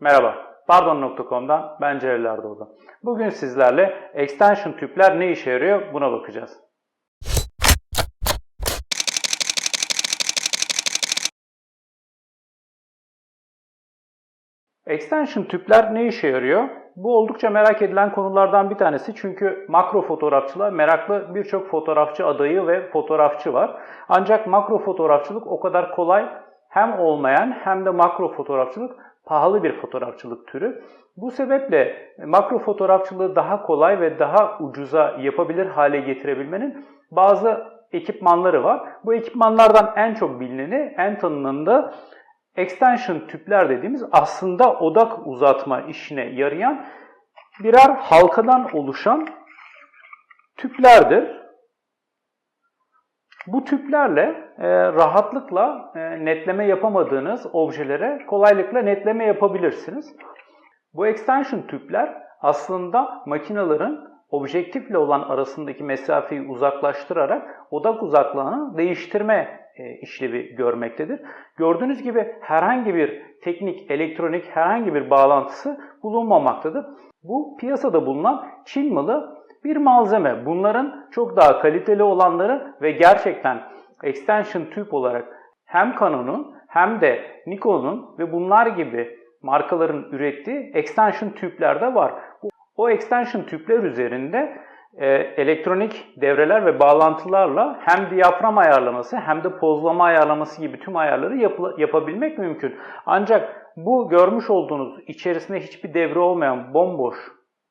Merhaba, Pardon.com'dan ben Celal Erdoğdu. Bugün sizlerle extension tüpler ne işe yarıyor buna bakacağız. Extension tüpler ne işe yarıyor? Bu oldukça merak edilen konulardan bir tanesi çünkü makro fotoğrafçılığa meraklı birçok fotoğrafçı adayı ve fotoğrafçı var. Ancak makro fotoğrafçılık o kadar kolay hem olmayan hem de makro fotoğrafçılık pahalı bir fotoğrafçılık türü. Bu sebeple makro fotoğrafçılığı daha kolay ve daha ucuza yapabilir hale getirebilmenin bazı ekipmanları var. Bu ekipmanlardan en çok bilineni, en tanınanı da extension tüpler dediğimiz aslında odak uzatma işine yarayan birer halkadan oluşan tüplerdir. Bu tüplerle e, rahatlıkla e, netleme yapamadığınız objelere kolaylıkla netleme yapabilirsiniz. Bu extension tüpler aslında makinaların objektifle olan arasındaki mesafeyi uzaklaştırarak odak uzaklığını değiştirme e, işlevi görmektedir. Gördüğünüz gibi herhangi bir teknik, elektronik herhangi bir bağlantısı bulunmamaktadır. Bu piyasada bulunan Çin malı bir malzeme. Bunların çok daha kaliteli olanları ve gerçekten extension tüp olarak hem Canon'un hem de Nikon'un ve bunlar gibi markaların ürettiği extension tüpler de var. O extension tüpler üzerinde e, elektronik devreler ve bağlantılarla hem diyafram ayarlaması hem de pozlama ayarlaması gibi tüm ayarları yap- yapabilmek mümkün. Ancak bu görmüş olduğunuz içerisinde hiçbir devre olmayan bomboş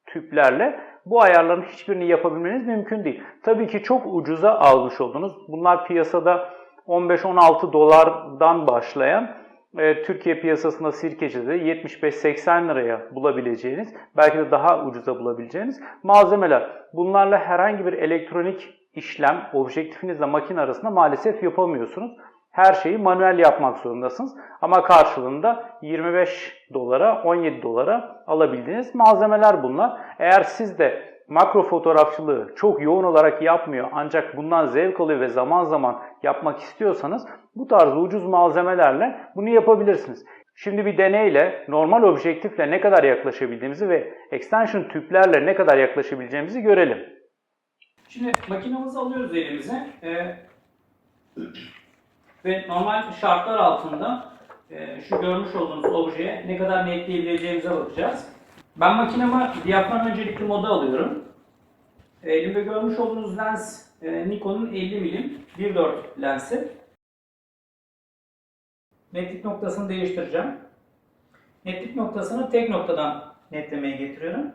tüplerle bu ayarların hiçbirini yapabilmeniz mümkün değil. Tabii ki çok ucuza almış oldunuz. Bunlar piyasada 15-16 dolardan başlayan e, Türkiye piyasasında Sirkeci'de 75-80 liraya bulabileceğiniz, belki de daha ucuza bulabileceğiniz malzemeler. Bunlarla herhangi bir elektronik işlem objektifinizle makine arasında maalesef yapamıyorsunuz. Her şeyi manuel yapmak zorundasınız. Ama karşılığında 25 dolara, 17 dolara alabildiğiniz malzemeler bunlar. Eğer siz de makro fotoğrafçılığı çok yoğun olarak yapmıyor ancak bundan zevk alıyor ve zaman zaman yapmak istiyorsanız bu tarz ucuz malzemelerle bunu yapabilirsiniz. Şimdi bir deneyle normal objektifle ne kadar yaklaşabildiğimizi ve extension tüplerle ne kadar yaklaşabileceğimizi görelim. Şimdi makinamızı alıyoruz elimize ee, ve normal şartlar altında e, şu görmüş olduğunuz objeye ne kadar netleyebileceğimize bakacağız. Ben makinemi diyafram öncelikli moda alıyorum. Elimde görmüş olduğunuz lens e, Nikon'un 50 milim 1.4 lensi. Netlik noktasını değiştireceğim. Netlik noktasını tek noktadan netlemeye getiriyorum.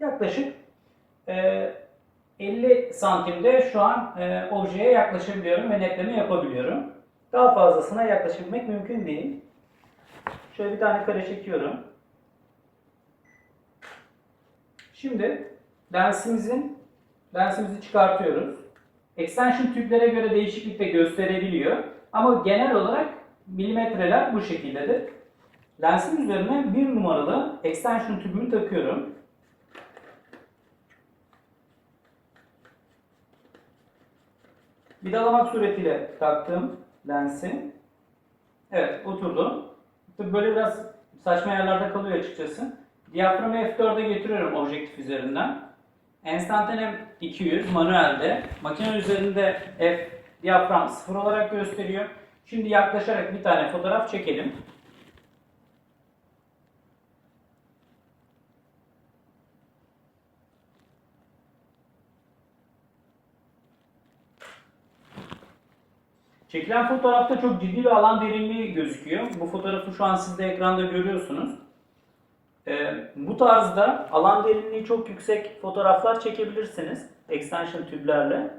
Yaklaşık e, 50 santimde şu an e, objeye yaklaşabiliyorum ve netleme yapabiliyorum. Daha fazlasına yaklaşabilmek mümkün değil. Şöyle bir tane kare çekiyorum. Şimdi lensimizin lensimizi çıkartıyoruz. Extension tüplere göre değişiklik de gösterebiliyor. Ama genel olarak milimetreler bu şekildedir. Lensin üzerine bir numaralı extension tübümü takıyorum. Vidalamak suretiyle taktım lensi. Evet oturdu. Böyle biraz saçma yerlerde kalıyor açıkçası. Diyaframı F4'e getiriyorum objektif üzerinden. Enstantanem 200 manuelde. Makine üzerinde F diyafram 0 olarak gösteriyor. Şimdi yaklaşarak bir tane fotoğraf çekelim. Çekilen fotoğrafta çok ciddi bir alan derinliği gözüküyor. Bu fotoğrafı şu an siz de ekranda görüyorsunuz. Ee, bu tarzda alan derinliği çok yüksek fotoğraflar çekebilirsiniz extension tüplerle.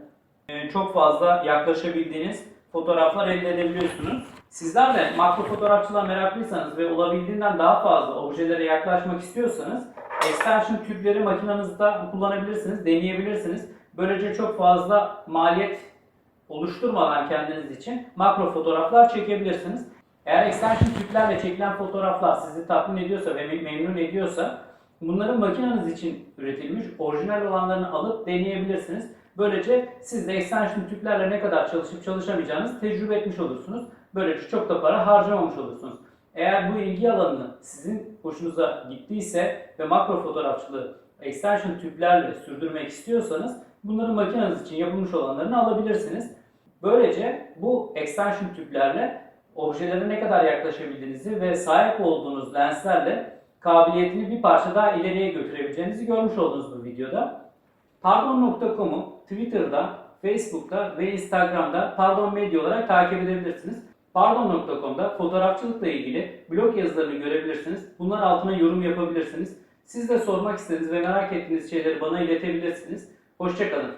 Ee, çok fazla yaklaşabildiğiniz fotoğraflar elde edebiliyorsunuz. Sizler de makro fotoğrafçılığa meraklıysanız ve olabildiğinden daha fazla objelere yaklaşmak istiyorsanız extension tüpleri makinenizde kullanabilirsiniz, deneyebilirsiniz. Böylece çok fazla maliyet oluşturmadan kendiniz için makro fotoğraflar çekebilirsiniz. Eğer extension tüplerle çekilen fotoğraflar sizi tatmin ediyorsa ve memnun ediyorsa bunların makineniz için üretilmiş orijinal olanlarını alıp deneyebilirsiniz. Böylece siz de extension tüplerle ne kadar çalışıp çalışamayacağınızı tecrübe etmiş olursunuz. Böylece çok da para harcamamış olursunuz. Eğer bu ilgi alanı sizin hoşunuza gittiyse ve makro fotoğrafçılığı extension tüplerle sürdürmek istiyorsanız bunları makineniz için yapılmış olanlarını alabilirsiniz. Böylece bu extension tüplerle objelere ne kadar yaklaşabildiğinizi ve sahip olduğunuz lenslerle kabiliyetini bir parça daha ileriye götürebileceğinizi görmüş oldunuz bu videoda. Pardon.com'u Twitter'da, Facebook'ta ve Instagram'da Pardon Medya olarak takip edebilirsiniz. Pardon.com'da fotoğrafçılıkla ilgili blog yazılarını görebilirsiniz. Bunlar altına yorum yapabilirsiniz. Siz de sormak istediğiniz ve merak ettiğiniz şeyleri bana iletebilirsiniz. Hoşçakalın.